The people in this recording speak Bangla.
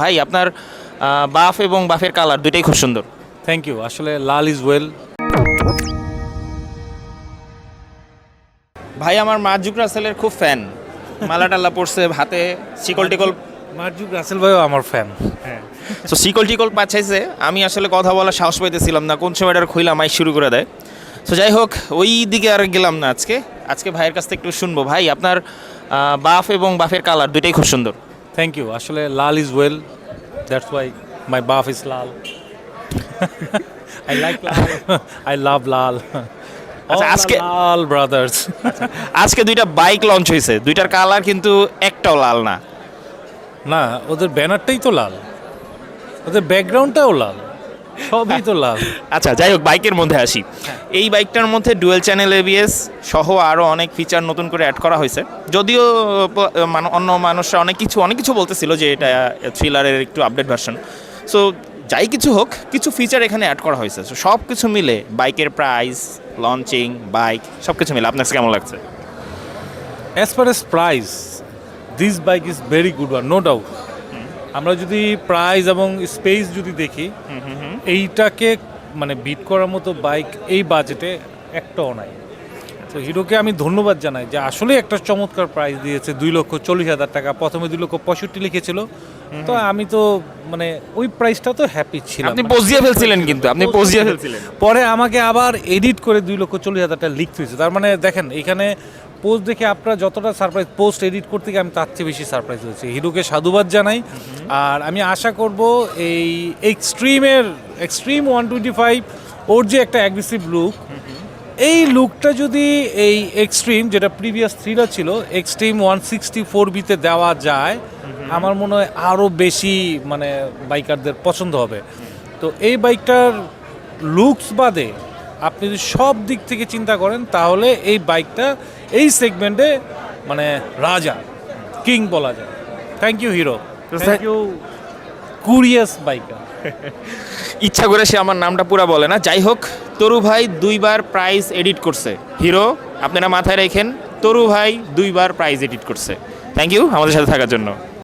ভাই আপনার বাফ এবং বাফের কালার দুইটাই খুব সুন্দর। থ্যাংক ইউ আসলে লাল ইজ ওয়েল ভাই আমার মার্জুক রাসেলের খুব ফ্যান মালা টাল্লা পড়ছে হাতে শিকল টিকল মার্জুক রাসেল ভাইও আমার ফ্যান হ্যাঁ। তো শিকল টিকল পাচ্ছাইছে আমি আসলে কথা বলার সাহস পাইতেছিলাম না কোন সময়টার খুইলা মাই শুরু করে দেয়। তো যাই হোক ওই দিকে আর গেলাম না আজকে। আজকে ভাইয়ের কাছ থেকে একটু শুনব। ভাই আপনার বাফ এবং বাফের কালার দুইটাই খুব সুন্দর। থ্যাংক ইউ আসলে lal is well that's why my fav is lal I like I love lal আচ্ছা, আজকে- লাল ব্রাদার্স আজকে দুইটা বাইক লঞ্চ হয়েছে। দুইটার কালার কিন্তু একটাও লাল না। না ওদের ব্যানারটাই তো লাল। ওদের ব্যাকগ্রাউন্ডটাও লাল। সবই তো লাল আচ্ছা যাই হোক বাইকের মধ্যে আসি। এই বাইকটার মধ্যে ডুয়েল চ্যানেল এবিএস সহ আরও অনেক ফিচার নতুন করে অ্যাড করা হয়েছে। যদিও অন্য মানুষরা অনেক কিছু অনেক কিছু বলতেছিল যে এটা থ্রিলারের একটু আপডেট ভার্সন সো যাই কিছু হোক কিছু ফিচার এখানে অ্যাড করা হয়েছে। সো সব কিছু মিলে বাইকের প্রাইস লঞ্চিং বাইক সব কিছু মিলে। আপনার কেমন লাগছে? As per S price this bike is very good one no doubt আমরা যদি প্রাইস এবং স্পেস যদি দেখি এইটাকে মানে বিট করার মতো বাইক এই বাজেটে একটাও নাই। তো হিরোকে আমি ধন্যবাদ জানাই যে আসলে একটা চমৎকার প্রাইস দিয়েছে দুই লক্ষ চল্লিশ হাজার টাকা। প্রথমে দুই লক্ষ পঁয়ষট্টি লিখেছিল। তো আমি তো মানে ওই প্রাইসটা তো হ্যাপি ছিলাম। আপনি পোজ দিয়ে ফেলছিলেন কিন্তু আপনি পোজ দিয়ে ফেলছিলেন। পরে আমাকে আবার এডিট করে দুই লক্ষ চল্লিশ হাজার টাকা লিখতে হয়েছে। তার মানে দেখেন এখানে পোস্ট দেখে আপনারা যতটা সারপ্রাইজ পোস্ট এডিট করতে গিয়ে আমি তার চেয়ে বেশি সারপ্রাইজ হয়েছি। হিরোকে সাধুবাদ জানাই। আর আমি আশা করব এই এক্সট্রিমের এক্সট্রিম ওয়ান টোয়েন্টি ফাইভ ওর যে একটা অ্যাগ্রেসিভ লুক এই লুকটা যদি এই এক্সট্রিম যেটা প্রিভিয়াস থ্রিটা ছিল এক্সট্রিম ওয়ান সিক্সটি ফোর বিতে দেওয়া যায় আমার মনে হয় আরও বেশি মানে বাইকারদের পছন্দ হবে। তো এই বাইকটার লুকস বাদে আপনি যদি সব দিক থেকে চিন্তা করেন তাহলে এই বাইকটা এই সেগমেন্টে মানে রাজা কিং বলা যায়। Thank you hero thank you curious biker. ইচ্ছা করে সে আমার নামটা পুরা বলে না। যাই হোক, তরু ভাই দুইবার প্রাইজ এডিট করছে। হিরো, আপনারা মাথায় রেখেন, তরু ভাই দুইবার প্রাইজ এডিট করছে। থ্যাংক ইউ আমাদের সাথে থাকার জন্য।